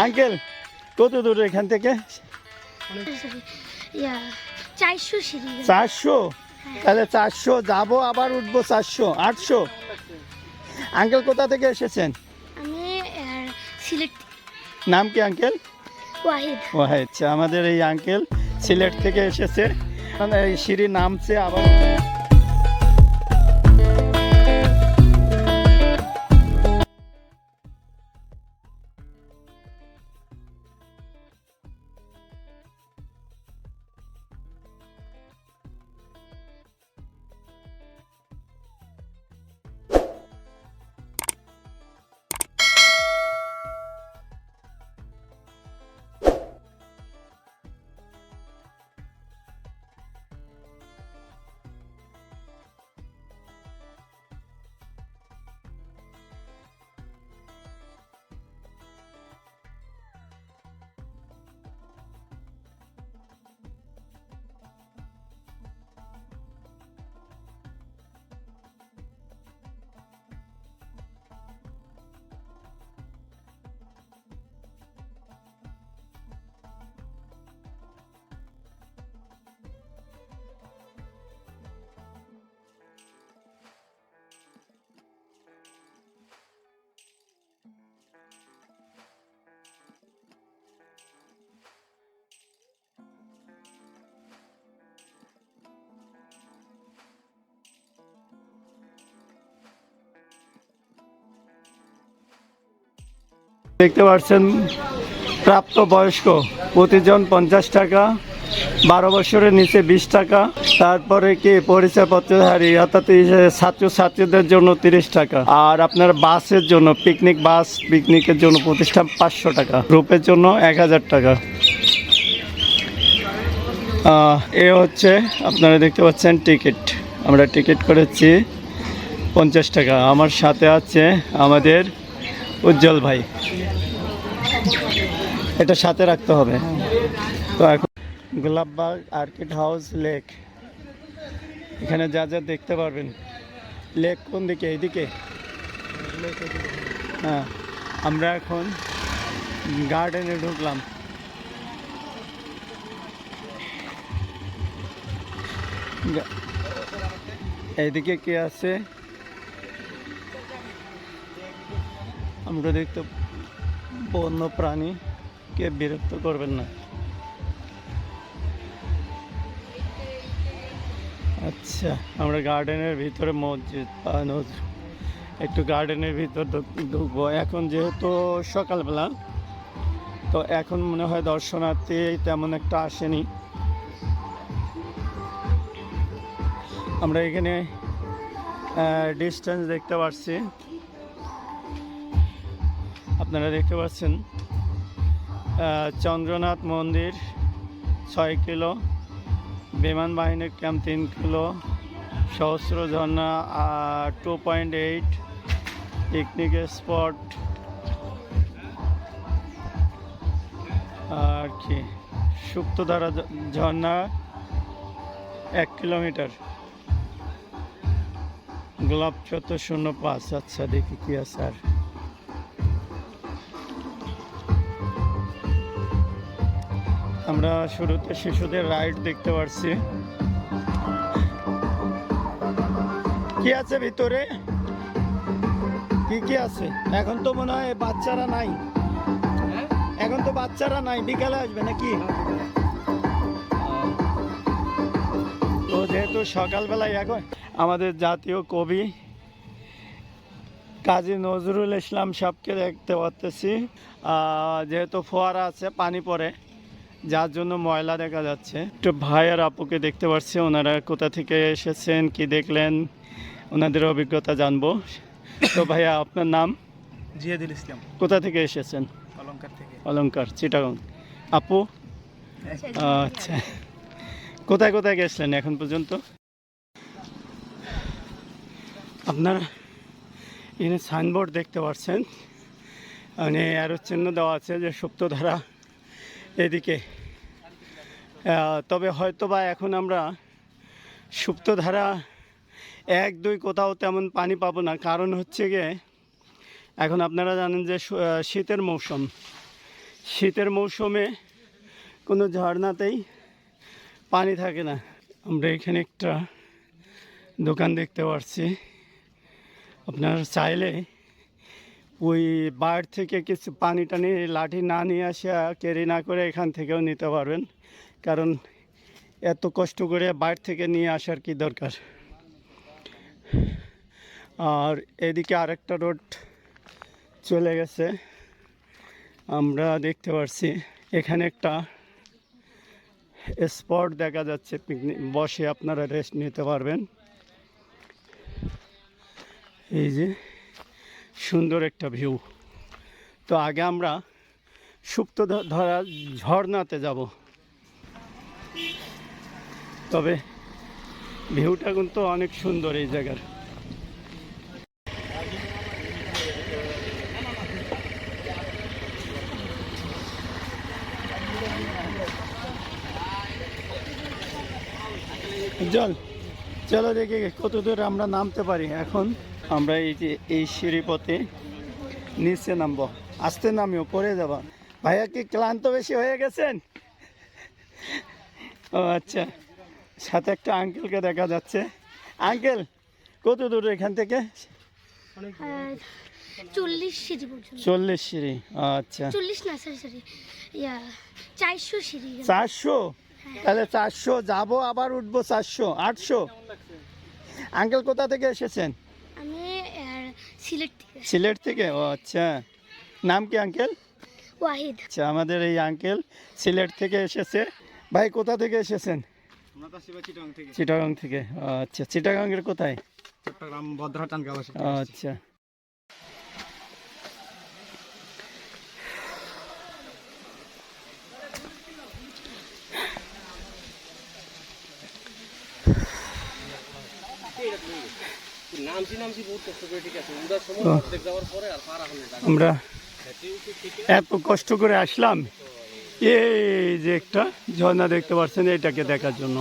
Uncle কত দূর এখান থেকে? চারশো চারশো? তাহলে চারশো যাব আবার উঠবো চারশো আটশো। আঙ্কেল কোথা থেকে এসেছেন? আমি সিলেট। নাম কি আঙ্কেল? ওয়াহিদ আচ্ছা আমাদের এই আঙ্কেল সিলেট থেকে এসেছে। এই সিঁড়ি নামছে আবার। দেখতে পাচ্ছেন প্রাপ্ত বয়স্ক প্রতিজন পঞ্চাশ টাকা, বারো বছরের নিচে বিশ টাকা, তারপরে কি পরিচয়পত্রধারী অর্থাৎ এই যে ছাত্রছাত্রীদের জন্য তিরিশ টাকা, আর আপনার বাসের জন্য পিকনিক বাস পিকনিকের জন্য প্রতিষ্ঠান পাঁচশো টাকা গ্রুপের জন্য এক হাজার টাকা। এ হচ্ছে আপনারা দেখতে পাচ্ছেন টিকিট আমরা টিকিট করেছি পঞ্চাশ টাকা। আমার সাথে আছে আমাদের উজ্জ্বল ভাই। এটা সাথে রাখতে হবে। তো এখন গোলাপবাগ আর্কিড হাউস, লেক। এখানে যা যা দেখতে পারবেন। লেক কোন দিকে? এইদিকে? হ্যাঁ আমরা এখন গার্ডেনে ঢুকলাম। এইদিকে কে আছে? আমরা দেখতে বন্য প্রাণী কে বিরক্ত করবেন না। আচ্ছা আমরা গার্ডেনের ভিতরে মসজিদ একটু গার্ডেনের ভিতর ঢুকবো। এখন যেহেতু সকালবেলা, তো এখন মনে হয় দর্শনার্থী তেমন একটা আসেনি। আমরা এখানে ডিস্টেন্স দেখতে পাচ্ছি আপনারা দেখতে পাচ্ছেন চন্দ্রনাথ মন্দির, ছয় কিলো, বিমান বাহিনীর ক্যাম্প তিন kilo, Sahasra Jharna two point eight picnic spot আর কি, সুপ্তধারা ঝ- ঝর্ণা এক কিলোমিটার। গোলাপ চত্বর শূন্য পাঁচ আচ্ছা দেখি কি আছে আর। আমরা শুরুতে শিশুদের রাইড দেখতে পারছি। কি আছে ভিতরে? কি কি আছে? এখন তো মনে হয় বাচ্চারা নাই। এখন তো বাচ্চারা নাই বিকালে আসবে নাকি? তো যেহেতু সকালবেলায় এখন আমাদের জাতীয় কবি কাজী নজরুল ইসলাম সাহেবকে দেখতে পাচ্তেছি আহ, যেহেতু ফোয়ারা আছে পানি পড়ে। যার জন্য ময়লা দেখা যাচ্ছে। একটু ভাই আর আপুকে দেখতে পাচ্ছি ওনারা কোথা থেকে এসেছেন কি দেখলেন ওনাদের অভিজ্ঞতা জানব। তো ভাইয়া আপনার নাম? জিয়াদুল ইসলাম। কোথা থেকে এসেছেন? অলঙ্কার থেকে। অলঙ্কার চিটাগং। আপু? আচ্ছা। কোথায় কোথায় গেছিলেন এখন পর্যন্ত? আপনার এখানে সাইনবোর্ড দেখতে পাচ্ছেন মানে আরও চিহ্ন দেওয়া আছে যে সুপ্তধারা এদিকে। তবে হয়তো বা এখন আমরা সুপ্তধারা এক, দুই কোথাও তেমন পানি পাবো না। কারণ হচ্ছে গিয়ে, এখন আপনারা জানেন যে শীতের মৌসুম। শীতের মৌসুমে কোনো ঝর্ণাতেই পানি থাকে না। আমরা এখানে একটা দোকান দেখতে পাচ্ছি আপনার চাইলে ওই বাইর থেকে কিছু পানি টানি, লাঠি না নিয়ে আসা ক্যারি না করে এখান থেকেও নিতে পারবেন। কারণ এত কষ্ট করে বাইর থেকে নিয়ে আসার কি দরকার? আর এদিকে আরেকটা রোড চলে গেছে। আমরা দেখতে পাচ্ছি এখানে একটা স্পট দেখা যাচ্ছে, পিকনিক বসে আপনারা রেস্ট নিতে পারবেন। এই যে সুন্দর একটা ভিউ। তো আগে আমরা সুপ্ত ধরা ঝর্ণাতে যাব। তবে ভিউটা কিন্তু অনেক সুন্দর এই জায়গার। জল। চলো দেখি কত দূর আমরা নামতে পারি। এখন আমরা এই যে এই সিঁড়িপথে নিচে নামবো। আস্তে নামিও পরে যাবা। ভাইয়া কি ক্লান্ত বেশি হয়ে গেছেন? ও আচ্ছা সাথে একটা আঙ্কেলকে দেখা যাচ্ছে। আঙ্কেল কত দূর এখান থেকে? চল্লিশ সিঁড়ি চল্লিশ সিঁড়ি আচ্ছা। চল্লিশ না সরি সরি চারশো সিঁড়ি। চারশো? তাহলে চারশো যাব আবার উঠবো চারশো আটশো? আঙ্কেল কোথা থেকে এসেছেন? আমি সিলেট থেকে সিলেট থেকে? ও আচ্ছা। নাম কি আঙ্কেল? ওয়াহিদ। আচ্ছা আমাদের এই আঙ্কেল সিলেট থেকে এসেছে। ভাই কোথা থেকে এসেছেন? চিটাগাং থেকে। ও আচ্ছা চিটাগাংয়ের কোথায়? চট্টগ্রাম ভদ্রহাটান গাবাসী আচ্ছা নামছি নামছি বহুত কষ্ট করে ঠিক আছে উদার সময় ও। অর্ধেক যাওয়ার পরে আর পার এখন জায়গা আমরা এত কষ্ট করে আসলাম। এই যে একটা ঝর্ণা দেখতে পাচ্ছেন এটাকে দেখার জন্য।